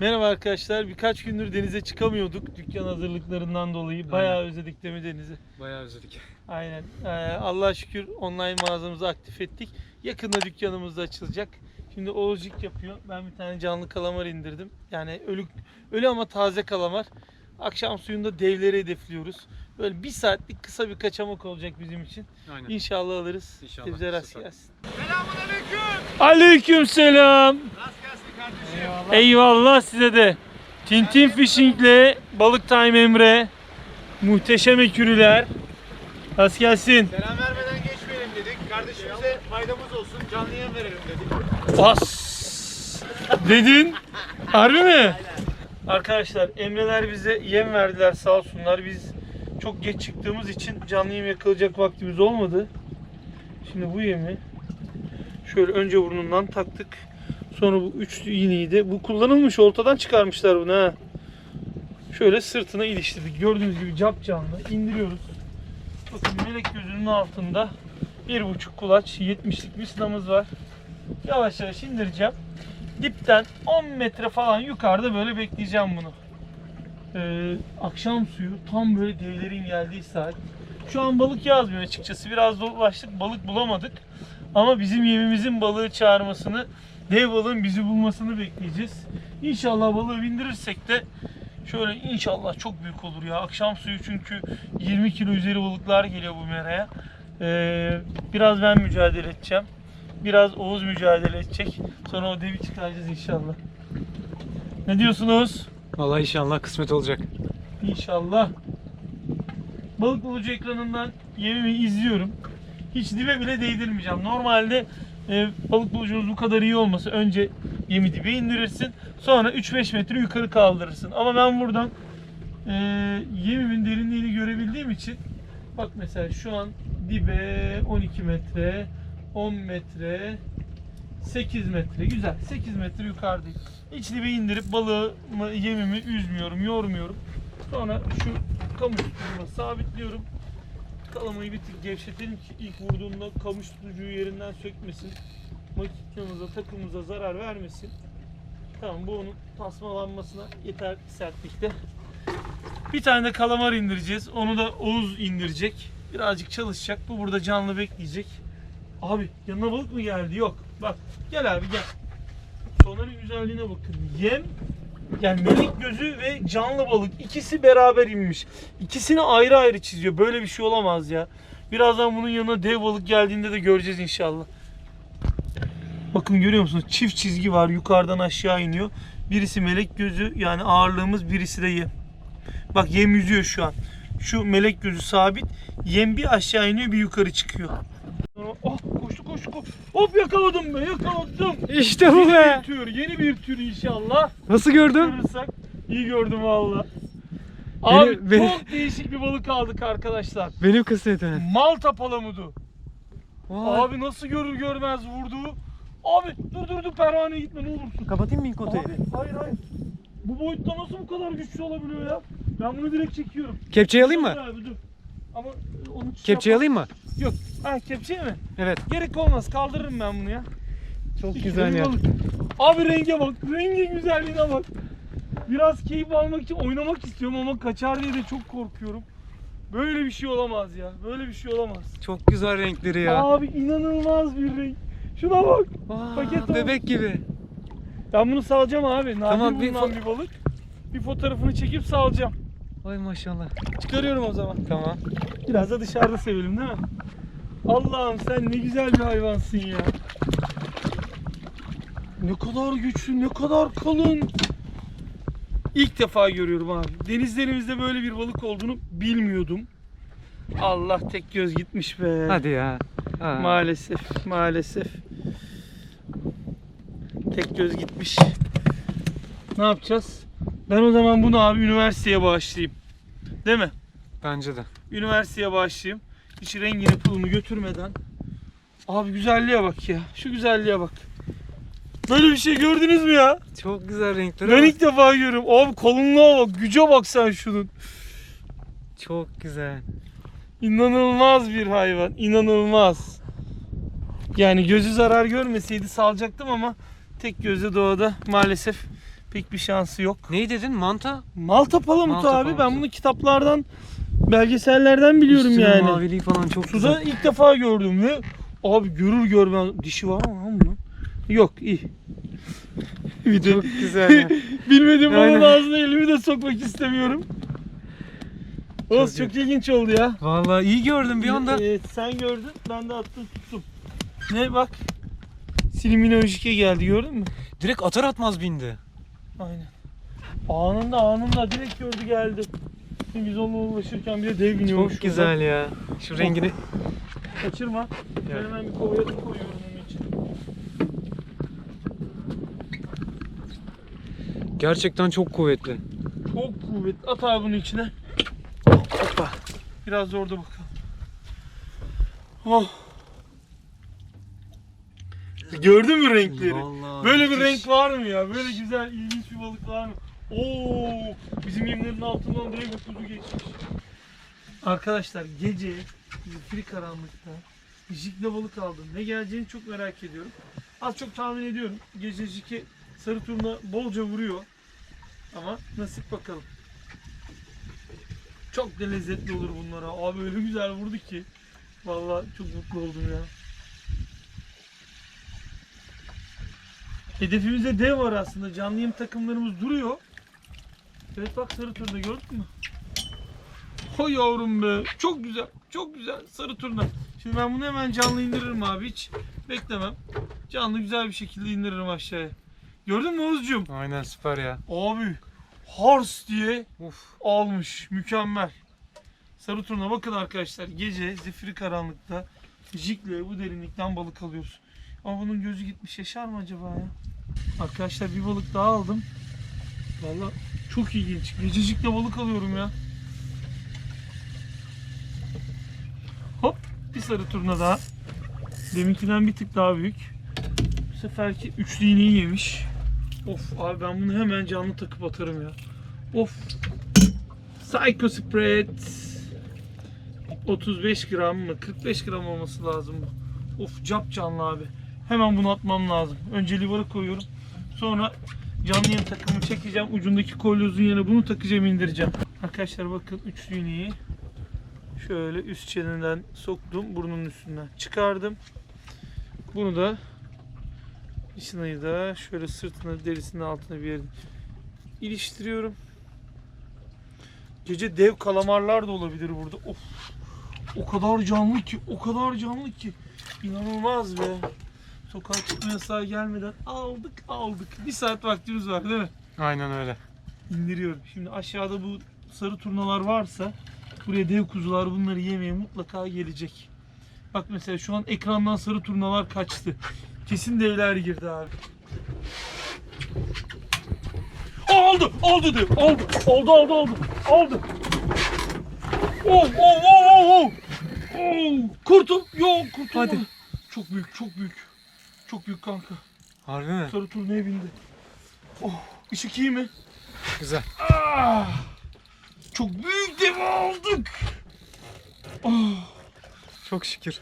Merhaba arkadaşlar. Birkaç gündür denize çıkamıyorduk dükkan hazırlıklarından dolayı. Bayağı özledik değil mi denizi? Bayağı özledik. Aynen. Ee, Allah'a şükür online mağazamızı aktif ettik. Yakında dükkanımız da açılacak. Şimdi Oğuzcuk yapıyor. Ben bir tane canlı kalamar indirdim. Yani ölü, ölü ama taze kalamar. Akşam suyunda devleri hedefliyoruz. Böyle bir saatlik kısa bir kaçamak olacak bizim için. Aynen. İnşallah alırız. İnşallah, Bize rast gelsin. Selamun aleyküm. Aleyküm selam. Rast kardeşim. Eyvallah size de. Tintin Fishing'le Balık Time Emre. Muhteşem ekürüler. Rast gelsin. Selam vermeden geçmeyelim dedik. Kardeşimize faydamız olsun. Canlı yayın verelim dedik. Bas. Dedin. Harbi mi? Arkadaşlar Emreler bize yem verdiler sağ olsunlar. Biz çok geç çıktığımız için canlı yem yakalayacak vaktimiz olmadı. Şimdi bu yemi şöyle önce burnundan taktık. Sonra bu üçlü iğneyi de bu kullanılmış ortadan çıkarmışlar bunu ha. Şöyle sırtına iliştirdik. Gördüğünüz gibi cap canlı indiriyoruz. Bakın melek gözünün altında bir buçuk kulaç 70'lik bir sınamız var. Yavaş yavaş indireceğim. Dipten 10 metre falan yukarıda böyle bekleyeceğim bunu. Ee, akşam suyu tam böyle devlerin geldiği saat. Şu an balık yazmıyor açıkçası. Biraz dolaştık balık bulamadık. Ama bizim yemimizin balığı çağırmasını, dev balığın bizi bulmasını bekleyeceğiz. İnşallah balığı bindirirsek de şöyle inşallah çok büyük olur ya. Akşam suyu çünkü 20 kilo üzeri balıklar geliyor bu meraya. Ee, biraz ben mücadele edeceğim. Biraz Oğuz mücadele edecek. Sonra o devi çıkaracağız inşallah. Ne diyorsun Oğuz? Vallahi inşallah kısmet olacak. İnşallah. Balık bulucu ekranından yemimi izliyorum. Hiç dibe bile değdirmeyeceğim. Normalde e, balık bulucunuz bu kadar iyi olmasa önce yemi dibe indirirsin. Sonra 3-5 metre yukarı kaldırırsın. Ama ben buradan e, yemimin derinliğini görebildiğim için bak mesela şu an dibe 12 metre, 10 metre, 8 metre. Güzel. 8 metre yukarıdayım. İç dibe indirip balığımı, yemimi üzmüyorum, yormuyorum. Sonra şu kamış sabitliyorum. Kalamayı bir tık gevşetelim ki ilk vurduğunda kamış tutucuyu yerinden sökmesin. Makinamıza, takımıza zarar vermesin. Tamam bu onun tasmalanmasına yeter sertlikte. Bir tane de kalamar indireceğiz. Onu da Oğuz indirecek. Birazcık çalışacak. Bu burada canlı bekleyecek. Abi yanına balık mı geldi? Yok. Bak gel abi gel. Sonarın güzelliğine bakın. Yem yani melek gözü ve canlı balık ikisi beraber inmiş. İkisini ayrı ayrı çiziyor. Böyle bir şey olamaz ya. Birazdan bunun yanına dev balık geldiğinde de göreceğiz inşallah. Bakın görüyor musunuz? Çift çizgi var. Yukarıdan aşağı iniyor. Birisi melek gözü yani ağırlığımız birisi de yem. Bak yem yüzüyor şu an. Şu melek gözü sabit. Yem bir aşağı iniyor bir yukarı çıkıyor. Oh koştu koştu. Hop yakaladım be yakaladım. İşte bu Yeni be. bir tür, yeni bir tür inşallah. Nasıl gördün? Görürsek iyi gördüm valla. Abi beni- çok değişik bir balık aldık arkadaşlar. Benim kısmetime. Malta palamudu. Vay. Abi nasıl görür görmez vurdu. Abi dur dur dur pervaneye gitme ne olursun. Kapatayım mı ilk Abi hayır hayır. Bu boyutta nasıl bu kadar güçlü olabiliyor ya? Ben bunu direkt çekiyorum. Kepçeyi alayım mı? Abi, dur. Ama e, onu şey Kepçeyi alayım mı? Yok. Ha kepçeyi mi? Evet. Gerek olmaz kaldırırım ben bunu ya. Çok İkili güzel ya. balık. Abi renge bak. Rengin güzelliğine bak. Biraz keyif almak için oynamak istiyorum ama kaçar diye de çok korkuyorum. Böyle bir şey olamaz ya. Böyle bir şey olamaz. Çok güzel renkleri ya. Abi inanılmaz bir renk. Şuna bak. Aa, paket bebek gibi. Ben bunu salacağım abi. Nadir Tamam, bir bir balık. Bir fotoğrafını çekip salacağım. Ay maşallah. Çıkarıyorum o zaman. Tamam. Biraz da dışarıda sevelim değil mi? Allah'ım sen ne güzel bir hayvansın ya. Ne kadar güçlü, ne kadar kalın. İlk defa görüyorum abi. Denizlerimizde böyle bir balık olduğunu bilmiyordum. Allah tek göz gitmiş be. Hadi ya. Aa. Maalesef, maalesef. Tek göz gitmiş. Ne yapacağız? Ben o zaman bunu abi üniversiteye bağışlayayım. Değil mi? Bence de. üniversiteye başlayayım. Hiç rengini pulunu götürmeden. Abi güzelliğe bak ya. Şu güzelliğe bak. Böyle bir şey gördünüz mü ya? Çok güzel renkleri Ben ilk defa görüyorum. Abi kalınlığa bak. Güce bak sen şunun. Çok güzel. İnanılmaz bir hayvan. İnanılmaz. Yani gözü zarar görmeseydi salacaktım ama tek gözle doğada maalesef pek bir şansı yok. Neyi dedin? Manta? Malta palamutu Malta abi. Ben palamutu. bunu kitaplardan, belgesellerden biliyorum Üstünün yani. maviliği falan çok Suda güzel. ilk defa gördüm ve abi görür görmez dişi var mı lan bunun? Yok iyi. Bir de Çok güzel ya. bilmediğim balığın Aynen. ağzına elimi de sokmak istemiyorum. Oğuz çok, ilginç oldu ya. Vallahi iyi gördüm bir anda. Evet, sen gördün ben de attım tuttum. Ne bak. Siliminojike geldi gördün mü? Direkt atar atmaz bindi. Aynen. Anında anında direkt gördü geldi. Şimdi biz onunla uğraşırken bir de dev biniyormuş. Çok güzel ya. Şu rengini Kaçırma. Evet. hemen bir kovaya da koyuyorum onun için. gerçekten çok kuvvetli. Çok kuvvetli. At abi bunun içine. Hoppa. Biraz da orada bakalım. Oh. Gördün mü renkleri? Vallahi Böyle bir renk var mı ya? Böyle güzel, ilginç mı? Oo, bizim yemlerin altından direkt bir kuzu geçmiş. Arkadaşlar gece zifiri karanlıkta jikle balık aldım. Ne geleceğini çok merak ediyorum. Az çok tahmin ediyorum. Gece jike sarı turna bolca vuruyor. Ama nasip bakalım. Çok da lezzetli olur bunlara. Abi öyle güzel vurdu ki. Vallahi çok mutlu oldum ya. Hedefimizde dev var aslında. Canlı yem takımlarımız duruyor. Evet bak sarı turna gördün mü? O yavrum be. Çok güzel. Çok güzel. Sarı turna. Şimdi ben bunu hemen canlı indiririm abi hiç. Beklemem. Canlı güzel bir şekilde indiririm aşağıya. Gördün mü Oğuzcuğum? Aynen süper ya. Abi Hars diye Uf. almış. Mükemmel. Sarı turna bakın arkadaşlar. Gece zifiri karanlıkta jikle bu derinlikten balık alıyoruz. Ama bunun gözü gitmiş. Yaşar mı acaba ya? Arkadaşlar bir balık daha aldım. Valla çok ilginç. Gece jikle balık alıyorum ya. Hop bir sarı turna daha. Deminkinden bir tık daha büyük. Bu seferki üçlü iğneyi yemiş. Of abi ben bunu hemen canlı takıp atarım ya. Of. Psycho Spread. 35 gram mı? 45 gram olması lazım bu. Of cap canlı abi. Hemen bunu atmam lazım. Önce livarı koyuyorum. Sonra canlı yem takımı çekeceğim. Ucundaki kolyozun yerine bunu takacağım indireceğim. Arkadaşlar bakın üçlü iğneyi şöyle üst çeneden soktum. Burnunun üstünden çıkardım. Bunu da İşinayı da şöyle sırtına derisinin altına bir yere iliştiriyorum. Gece dev kalamarlar da olabilir burada. Of. O kadar canlı ki, o kadar canlı ki. İnanılmaz be. Çıkma yasağı gelmeden aldık aldık. Bir saat vaktimiz var değil mi? Aynen öyle. İndiriyorum. Şimdi aşağıda bu sarı turnalar varsa buraya dev kuzular bunları yemeye mutlaka gelecek. Bak mesela şu an ekrandan sarı turnalar kaçtı. Kesin devler girdi abi. Oldu, oldu diyor. Oldu, oldu, oldu, oldu. Oldu. Oh, oh, oh, oh, oh. Oh, kurtul. Yok, kurtul. Hadi. Çok büyük, çok büyük. Çok büyük kanka. Harbi mi? Sarı turnaya bindi. Oh, ışık iyi mi? Güzel. Ah! Çok büyük dev aldık. Ah! Çok şükür.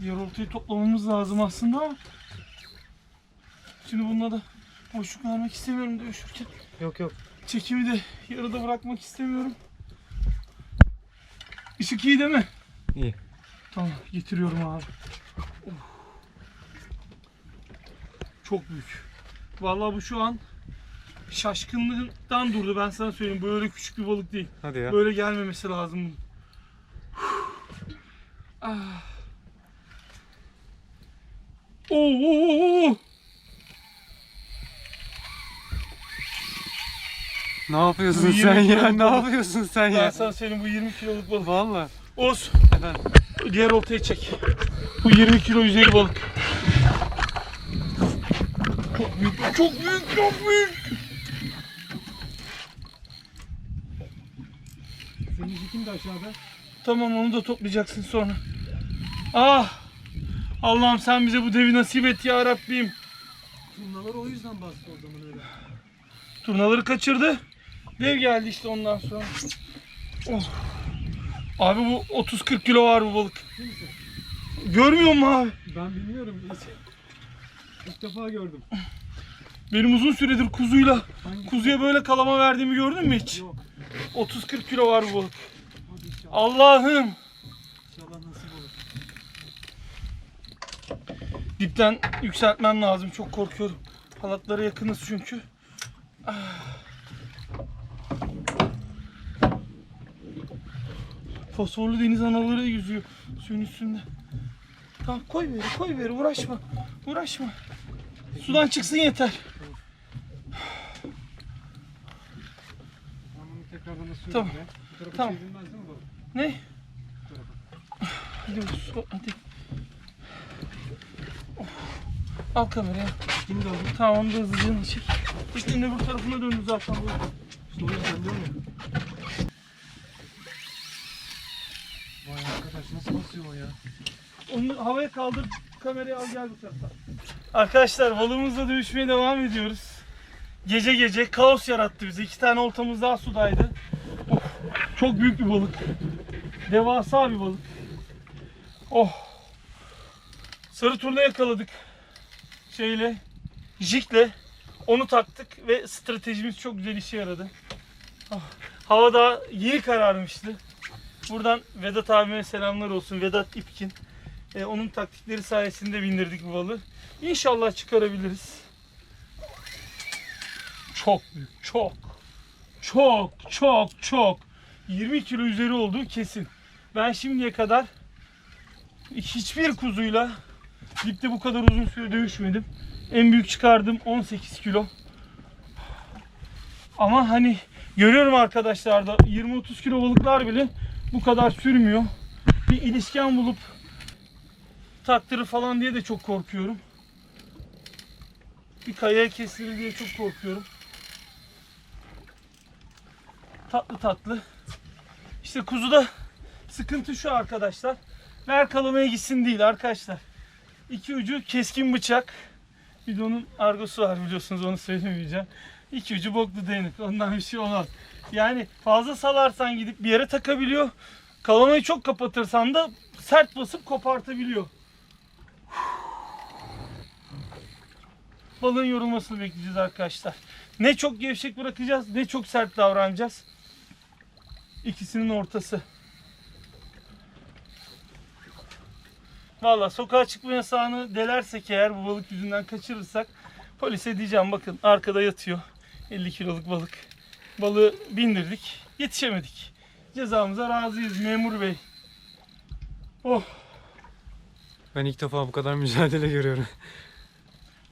Diğer oltayı toplamamız lazım aslında ama Şimdi bununla da boşluk vermek istemiyorum dövüşürken. Yok yok. Çekimi de yarıda bırakmak istemiyorum. Işık iyi değil mi? İyi. Tamam getiriyorum abi. Of. Çok büyük. Vallahi bu şu an şaşkınlıktan durdu ben sana söyleyeyim. Böyle küçük bir balık değil. Hadi ya. Böyle gelmemesi lazım. bunun. ah. Oo, oo, oo, oo. Ne yapıyorsun Bu sen yirmi ya? kilo Ne yapıyorsun sen Ben ya? sana söyleyeyim bu 20 kiloluk balık. Valla. Oz. Efendim. Diğer oltayı çek. Bu 20 kilo üzeri balık. Çok büyük, çok büyük, çok büyük. Senin de aşağıda. Tamam onu da toplayacaksın sonra. Ah! Allah'ım sen bize bu devi nasip et ya Rabbim. Turnalar o yüzden bastı o zaman öyle. Turnaları kaçırdı. Dev geldi işte ondan sonra. Oh. Abi bu 30-40 kilo var bu balık. Görmüyor musun abi? Ben bilmiyorum. İlk defa gördüm. Benim uzun süredir kuzuyla kuzuya böyle kalama verdiğimi gördün mü hiç? Yok. 30-40 kilo var bu balık. Allah'ım. İnşallah nasip olur. Dipten yükseltmem lazım. Çok korkuyorum. Halatlara yakınız çünkü. Ah. Fosforlu deniz anaları yüzüyor suyun üstünde. Tamam koy beri koy beri uğraşma. Uğraşma. Sudan çıksın yeter. Tekrardan ısıyorum Tamam. be. Bu tarafa Tamam. çevrilmez değil mi bu? Ne? Hadi su, hadi. Of. Al kamerayı. Kim de aldı? Tamam onu da hızlıca çek. İşte öbür tarafına döndü zaten bu. İşte o yüzden diyorum ya. O ya? Onu havaya kaldır, kamerayı al gel bu tarafa. Arkadaşlar balığımızla dövüşmeye devam ediyoruz. Gece gece kaos yarattı bize. İki tane oltamız daha sudaydı. Of, çok büyük bir balık. Devasa bir balık. Oh. Sarı turna yakaladık. Şeyle, jikle. Onu taktık ve stratejimiz çok güzel işe yaradı. Ah, Hava daha yeni kararmıştı. Buradan Vedat abime selamlar olsun. Vedat İpkin. E, onun taktikleri sayesinde bindirdik bu balığı. İnşallah çıkarabiliriz. Çok büyük, çok. Çok, çok, çok. 20 kilo üzeri olduğu kesin. Ben şimdiye kadar hiçbir kuzuyla dipte bu kadar uzun süre dövüşmedim. En büyük çıkardığım 18 kilo. Ama hani görüyorum arkadaşlar da 20-30 kilo balıklar bile bu kadar sürmüyor. Bir ilişken bulup taktırır falan diye de çok korkuyorum. Bir kayaya kesilir diye çok korkuyorum. Tatlı tatlı. İşte kuzuda sıkıntı şu arkadaşlar. Ver kalamaya gitsin değil arkadaşlar. İki ucu keskin bıçak. Bir de onun argosu var biliyorsunuz onu söylemeyeceğim. İki ucu boklu değnek. Ondan bir şey olmaz. Yani fazla salarsan gidip bir yere takabiliyor. Kalamayı çok kapatırsan da sert basıp kopartabiliyor. Balığın yorulmasını bekleyeceğiz arkadaşlar. Ne çok gevşek bırakacağız ne çok sert davranacağız. İkisinin ortası. Valla sokağa çıkma yasağını delersek eğer bu balık yüzünden kaçırırsak polise diyeceğim bakın arkada yatıyor 50 kiloluk balık. Balığı bindirdik yetişemedik. Cezamıza razıyız memur bey. Oh Ben ilk defa bu kadar mücadele görüyorum.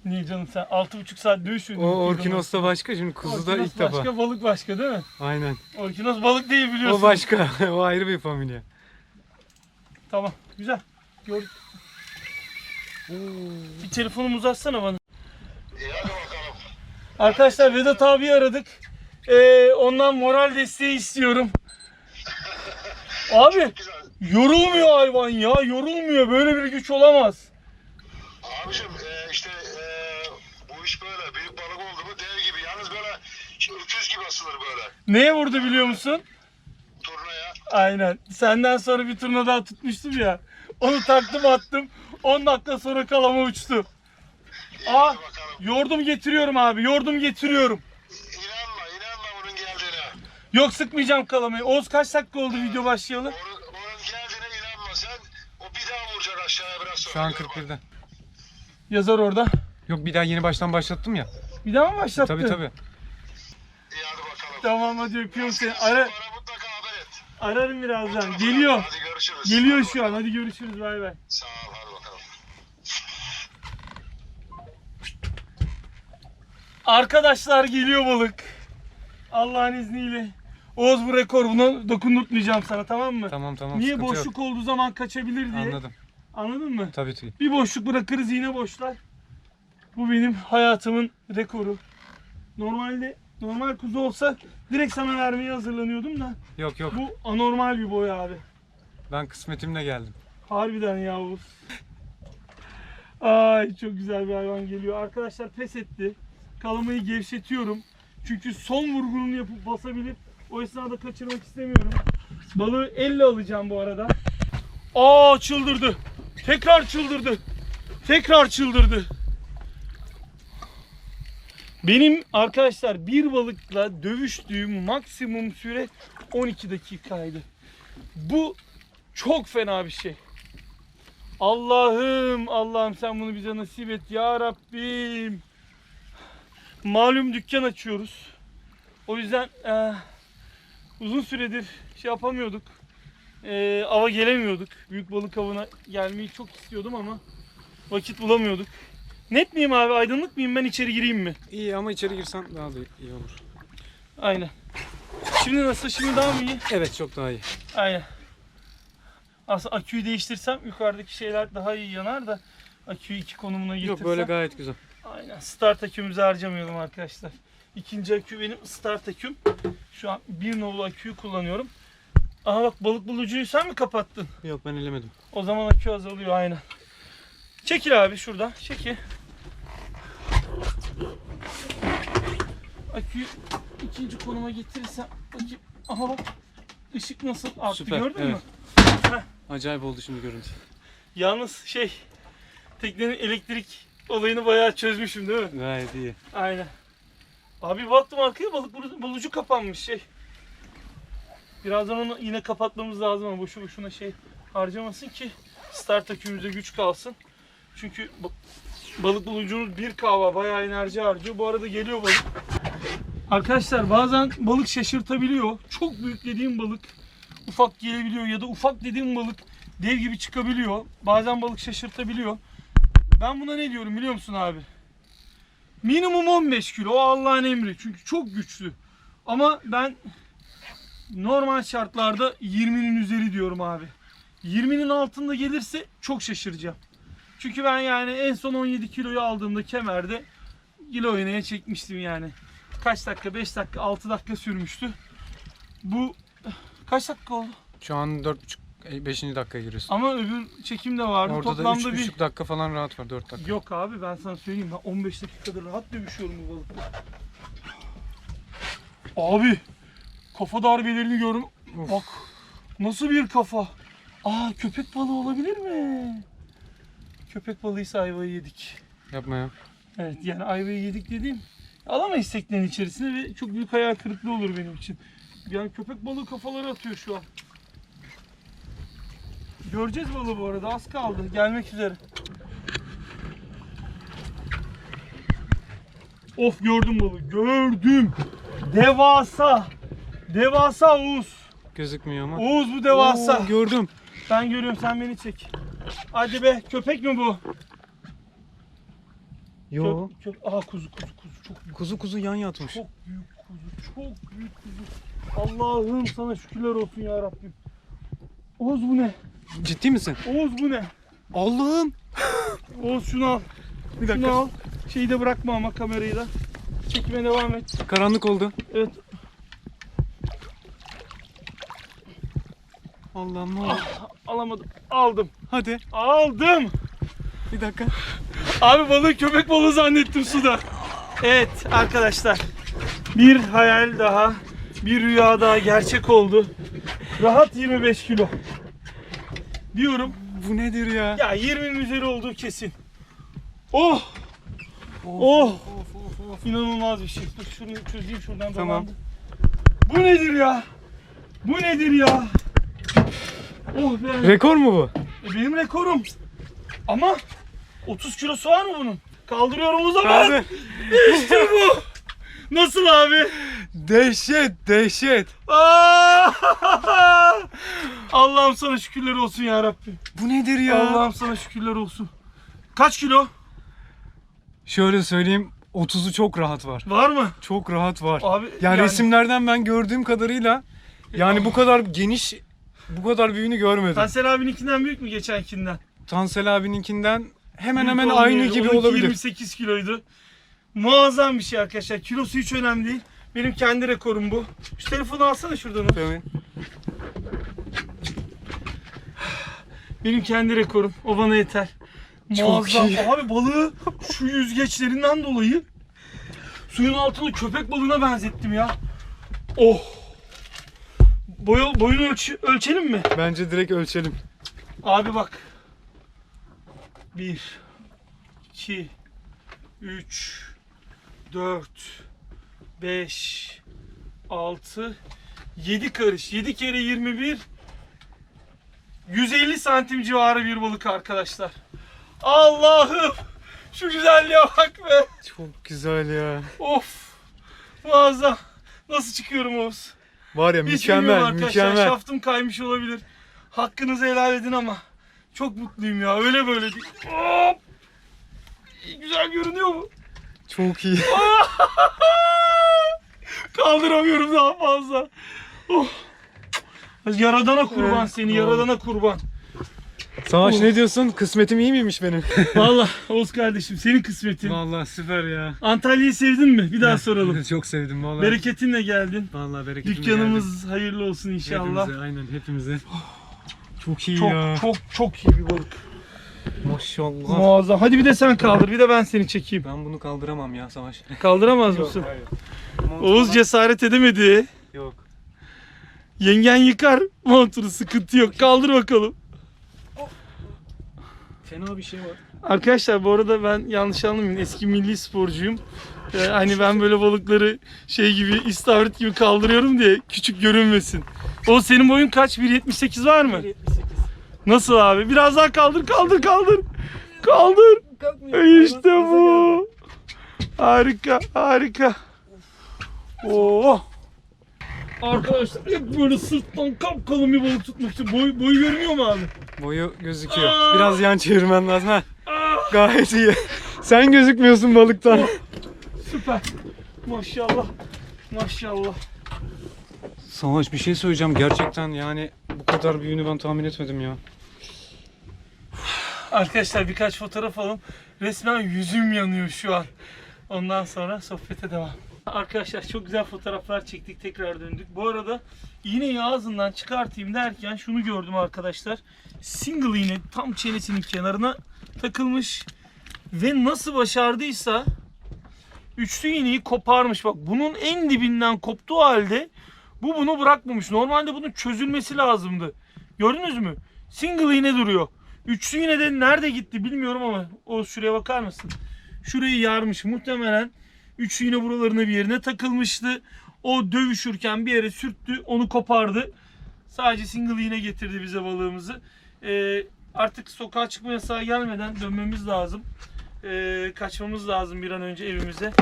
niye canım sen 6,5 saat dövüşmedin. O? Orkinos da başka şimdi kuzu da Orkinos ilk defa. başka balık başka değil mi? Aynen. Orkinos balık değil biliyorsun. O başka. o ayrı bir familya. Tamam güzel. Gördük. Bir telefonumu uzatsana bana. Arkadaşlar Vedat abi aradık. Ee, ondan moral desteği istiyorum. Abi yorulmuyor hayvan ya yorulmuyor böyle bir güç olamaz. Abicim e, işte e, bu iş böyle. Büyük balık oldu mu dev gibi. Yalnız böyle şey, öküz gibi asılır böyle Neye vurdu biliyor musun? turnaya. Aynen. Senden sonra bir turna daha tutmuştum ya. Onu taktım attım. 10 dakika sonra kalama uçtu. İyi, Aa, bakalım. yordum getiriyorum abi. Yordum getiriyorum. İnanma, inanma bunun geldiğine. Yok sıkmayacağım kalamayı. Oğuz kaç dakika oldu video başlayalı? Onun geldiğine inanma sen. O bir daha vuracak aşağıya biraz sonra. Şu an Gör bak. 41'de. Yazar orada. Yok bir daha yeni baştan başlattım ya. Bir daha mı başlattın? Tabii tabii. İyi hadi bakalım. Tamam hadi öpüyorum seni. Ara, mutlaka haber et. ararım birazdan. Geliyor. Hadi görüşürüz. Geliyor Hadi şu an. bakalım. Hadi görüşürüz. Bay bay. Sağ ol hadi bakalım. Arkadaşlar geliyor balık. Allah'ın izniyle. Oğuz bu rekor. Buna dokundurtmayacağım sana tamam mı? Tamam tamam. Niye sıkıntı boşluk olduğu zaman kaçabilir diye. Anladım. Anladın mı? Tabii tabii. Bir boşluk bırakırız yine boşlar. Bu benim hayatımın rekoru. Normalde normal kuzu olsa direkt sana vermeye hazırlanıyordum da Yok yok. bu anormal bir boy abi. Ben kısmetimle geldim. Harbiden Yavuz. Ay çok güzel bir hayvan geliyor. Arkadaşlar pes etti. Kalamayı gevşetiyorum. Çünkü son vurgununu yapıp basabilir. O esnada kaçırmak istemiyorum. Balığı elle alacağım bu arada. Aa çıldırdı. Tekrar çıldırdı. Tekrar çıldırdı. Benim arkadaşlar bir balıkla dövüştüğüm maksimum süre 12 dakikaydı. Bu çok fena bir şey. Allah'ım Allah'ım sen bunu bize nasip et ya Rabbim. Malum dükkan açıyoruz. O yüzden eee, uzun süredir şey yapamıyorduk. Eee ava gelemiyorduk. Büyük balık avına gelmeyi çok istiyordum ama vakit bulamıyorduk. Net miyim abi? Aydınlık mıyım? Ben içeri gireyim mi? İyi ama içeri girsen daha da iyi olur. Aynen. Şimdi nasıl? Şimdi daha mı iyi? Evet çok daha iyi. Aynen. Aslında aküyü değiştirsem yukarıdaki şeyler daha iyi yanar da aküyü iki konumuna getirsem. Yok böyle gayet güzel. Aynen. Start akümüzü harcamayalım arkadaşlar. İkinci akü benim start aküm. Şu an bir nolu aküyü kullanıyorum. Aha bak balık bulucuyu sen mi kapattın? Yok ben elemedim. O zaman akü azalıyor aynen. Çekil abi şuradan. Çekil. Aküyü ikinci konuma getirirsem bakayım. Aha bak. Işık nasıl arttı Süper, gördün evet. mü? Acayip oldu şimdi görüntü. Yalnız şey teknenin elektrik olayını bayağı çözmüşüm değil mi? Gayet iyi. Aynen. Abi baktım arkaya balık bulu- bulucu kapanmış şey. Birazdan onu yine kapatmamız lazım ama boşu boşuna şey harcamasın ki start akümüze güç kalsın. Çünkü ba- balık bulucumuz bir kahva bayağı enerji harcıyor. Bu arada geliyor balık. Arkadaşlar bazen balık şaşırtabiliyor. Çok büyük dediğim balık ufak gelebiliyor ya da ufak dediğim balık dev gibi çıkabiliyor. Bazen balık şaşırtabiliyor. Ben buna ne diyorum biliyor musun abi? Minimum 15 kilo. O Allah'ın emri. Çünkü çok güçlü. Ama ben normal şartlarda 20'nin üzeri diyorum abi. 20'nin altında gelirse çok şaşıracağım. Çünkü ben yani en son 17 kiloyu aldığımda kemerde kilo oynaya çekmiştim yani. Kaç dakika? 5 dakika, 6 dakika sürmüştü. Bu kaç dakika oldu? Şu an 4,5 5. dakika giriyorsun. Ama öbür çekim de vardı. Orada da Toplamda 3,5 bir dakika falan rahat var 4 dakika. Yok abi ben sana söyleyeyim ben 15 dakikadır rahat dövüşüyorum bu balıkla. Abi kafa darbelerini görün. Of. Bak nasıl bir kafa. Aa köpek balığı olabilir mi? Köpek balığıysa ayvayı yedik. Yapma ya. Evet yani ayvayı yedik dediğim alamayız teknenin içerisine ve çok büyük hayal kırıklığı olur benim için. Yani köpek balığı kafaları atıyor şu an. Göreceğiz balığı bu arada az kaldı gelmek üzere. Of gördüm balığı gördüm. Devasa. Devasa Oğuz. Gözükmüyor ama. Oğuz bu devasa. Oo, gördüm. Ben görüyorum sen beni çek. Hadi be köpek mi bu? Yo. Köp, köp, aha kuzu kuzu kuzu çok büyük. Kuzu kuzu yan yatmış. Çok büyük kuzu, çok büyük kuzu. Allah'ım sana şükürler olsun ya Rabbim. Oğuz bu ne? Ciddi misin? Oğuz bu ne? Allah'ım. Oğuz şunu al. Bir Şunu dakika. al. Şeyi de bırakma ama kamerayı da. Çekime devam et. Karanlık oldu. Evet. Allah'ım ne oldu? Alamadım. Aldım. Hadi. Aldım. Bir dakika. Abi balığı köpek balığı zannettim suda. Evet arkadaşlar. Bir hayal daha, bir rüya daha gerçek oldu. Rahat 25 kilo. Diyorum. Bu nedir ya? Ya 20'nin üzeri olduğu kesin. Oh! Oh! İnanılmaz bir şey. Dur şunu çözeyim şuradan Tamam. dolandı. Bu nedir ya? Bu nedir ya? Oh be. Rekor mu bu? E, benim rekorum. Ama 30 kilosu var mı bunun? Kaldırıyorum o zaman. Abi. İşte bu. Nasıl abi? Dehşet, dehşet. Allah'ım sana şükürler olsun ya Rabbim. Bu nedir ya? Allah'ım sana şükürler olsun. Kaç kilo? Şöyle söyleyeyim 30'u çok rahat var. Var mı? Çok rahat var. Abi Yani, resimlerden ben gördüğüm kadarıyla yani bu kadar geniş bu kadar büyüğünü görmedim. Tansel abininkinden büyük mü geçenkinden? Tansel abininkinden hemen Büyük hemen aynı gibi olabilir. 28 kiloydu. Muazzam bir şey arkadaşlar. Kilosu hiç önemli değil. Benim kendi rekorum bu. Şu telefonu alsana şuradan. Tabii. Benim kendi rekorum. O bana yeter. Çok Muazzam. iyi. Abi balığı şu yüzgeçlerinden dolayı suyun altını köpek balığına benzettim ya. Oh. Boyu, boyunu ölç- ölçelim mi? Bence direkt ölçelim. Abi bak. 1 2 3 4 5 6 7 karış. 7 kere 21 150 santim civarı bir balık arkadaşlar. Allah'ım şu güzelliğe bak be. Çok güzel ya. Of. Muazzam. Nasıl çıkıyorum Oğuz? Var ya Hiç mükemmel arkadaşlar. mükemmel. Şaftım kaymış olabilir. Hakkınızı helal edin ama çok mutluyum ya. Öyle böyle değil. Hop. Güzel görünüyor mu? Çok iyi. Kaldıramıyorum daha fazla. Oh. Yaradana kurban seni, yaradana kurban. Savaş ne diyorsun? Kısmetim iyi miymiş benim? Vallahi Oğuz kardeşim senin kısmetin. Vallahi süper ya. Antalya'yı sevdin mi? Bir daha soralım. Çok sevdim vallahi. Bereketinle geldin. Vallahi bereketim Dükkanımız hayırlı olsun inşallah. Hepimize, aynen hepimize. Çok iyi Çok ya. çok çok iyi bir balık. Maşallah. Muazzam. Hadi bir de sen kaldır, bir de ben seni çekeyim. Ben bunu kaldıramam ya Savaş. Kaldıramaz mısın? Oğuz cesaret edemedi. Yok. Yengen yıkar montunu sıkıntı yok. Kaldır bakalım. Fena bir şey var. Arkadaşlar bu arada ben yanlış anlamayın eski milli sporcuyum. Ee, hani ben böyle balıkları şey gibi istavrit gibi kaldırıyorum diye küçük görünmesin. O senin boyun kaç? 1.78 var mı? 78. Nasıl abi? Biraz daha kaldır kaldır kaldır. Kaldır. İşte bu. Harika harika. Oo. Arkadaşlar hep böyle sırttan kapkalın bir balık tutmak için. Boy, boyu görünüyor mu abi? Boyu gözüküyor. Aa! Biraz yan çevirmen lazım ha. Gayet iyi. Sen gözükmüyorsun balıktan. süper. Maşallah. Maşallah. Savaş bir şey söyleyeceğim. Gerçekten yani bu kadar büyüğünü ben tahmin etmedim ya. Arkadaşlar birkaç fotoğraf alalım. Resmen yüzüm yanıyor şu an. Ondan sonra sohbete devam. Arkadaşlar çok güzel fotoğraflar çektik. Tekrar döndük. Bu arada iğneyi ağzından çıkartayım derken şunu gördüm arkadaşlar. Single iğne tam çenesinin kenarına takılmış. Ve nasıl başardıysa üçlü iğneyi koparmış. Bak bunun en dibinden koptuğu halde bu bunu bırakmamış. Normalde bunun çözülmesi lazımdı. Gördünüz mü? Single iğne duruyor. Üçlü iğne de nerede gitti bilmiyorum ama o şuraya bakar mısın? Şurayı yarmış muhtemelen. Üçlü iğne buralarına bir yerine takılmıştı. O dövüşürken bir yere sürttü onu kopardı. Sadece single iğne getirdi bize balığımızı. Ee, artık sokağa çıkma yasağı gelmeden dönmemiz lazım. Ee, kaçmamız lazım bir an önce evimize.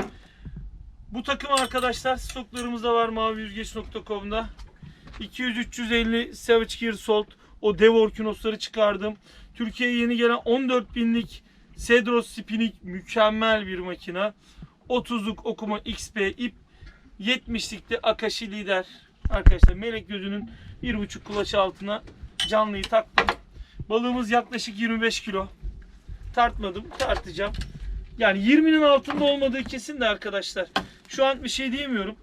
Bu takım arkadaşlar stoklarımızda var maviyüzgeç.com'da. 200-350 Savage Gear Salt o dev orkinosları çıkardım. Türkiye'ye yeni gelen 14 binlik Cedros Spinning mükemmel bir makina. 30'luk okuma XP ip 70'likte Akashi lider. Arkadaşlar melek gözünün 1.5 kulaç altına canlıyı taktım. Balığımız yaklaşık 25 kilo. Tartmadım, tartacağım. Yani 20'nin altında olmadığı kesin de arkadaşlar. Şu an bir şey diyemiyorum.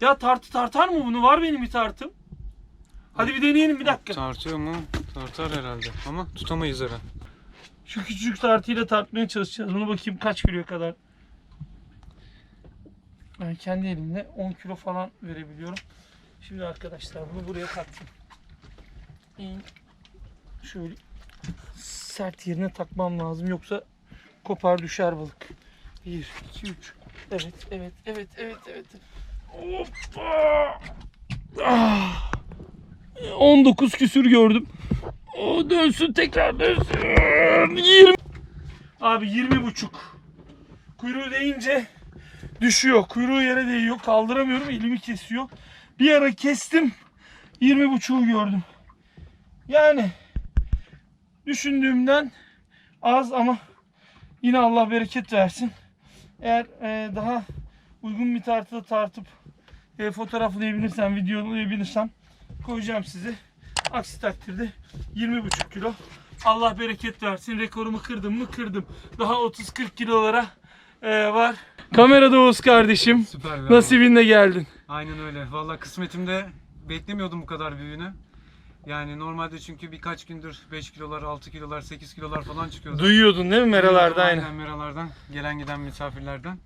Ya tartı tartar mı bunu? Var benim bir tartım. Hadi bir deneyelim bir dakika. Tartıyor mu? Tartar herhalde. Ama tutamayız herhalde. Şu küçücük tartıyla tartmaya çalışacağız. Bunu bakayım kaç kiloya kadar. Ben kendi elimle 10 kilo falan verebiliyorum. Şimdi arkadaşlar bunu buraya taktım. Şöyle sert yerine takmam lazım yoksa kopar düşer balık. 1, 2, 3. Evet, evet, evet, evet, evet. Hoppa! Ah! 19 küsür gördüm. O dönsün tekrar dönsün. 20. Abi 20 buçuk. Kuyruğu değince düşüyor. Kuyruğu yere değiyor. Kaldıramıyorum. Elimi kesiyor. Bir ara kestim. 20 buçuğu gördüm. Yani düşündüğümden az ama yine Allah bereket versin. Eğer e, daha uygun bir tartıda tartıp e, fotoğraflayabilirsem, videolayabilirsem koyacağım size. Aksi takdirde 20,5 kilo. Allah bereket versin. Rekorumu kırdım mı kırdım. Daha 30-40 kilolara e, var. Kamerada Oğuz kardeşim. Süper Nasibinle geldin. Aynen öyle. Valla kısmetimde beklemiyordum bu kadar büyüğünü. Yani normalde çünkü birkaç gündür 5 kilolar, 6 kilolar, 8 kilolar falan çıkıyordu. Duyuyordun değil mi meralarda aynı. Aynen meralardan, gelen giden misafirlerden.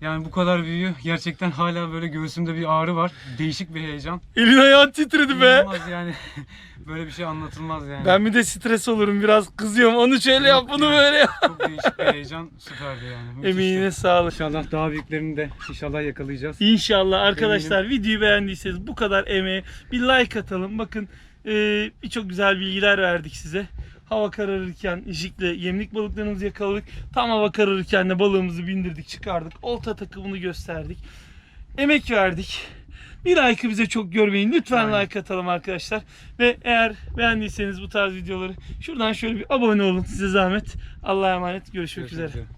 Yani bu kadar büyüğü gerçekten hala böyle göğsümde bir ağrı var. Değişik bir heyecan. Elin ayağın titredi be. İnanılmaz yani. böyle bir şey anlatılmaz yani. Ben bir de stres olurum biraz kızıyorum. Onu şöyle yap bunu böyle yap. Çok değişik bir heyecan. Süperdi yani. Müthişti. Emeğine sağlık. İnşallah daha büyüklerini de inşallah yakalayacağız. İnşallah arkadaşlar videoyu beğendiyseniz bu kadar emeğe bir like atalım. Bakın e, birçok güzel bilgiler verdik size. Hava kararırken jikle yemlik balıklarımızı yakaladık. Tam hava kararırken de balığımızı bindirdik çıkardık. Olta takımını gösterdik. Emek verdik. Bir like'ı bize çok görmeyin. Lütfen Aynen. like atalım arkadaşlar. Ve eğer beğendiyseniz bu tarz videoları şuradan şöyle bir abone olun size zahmet. Allah'a emanet. Görüşmek Görüşmek üzere. üzere.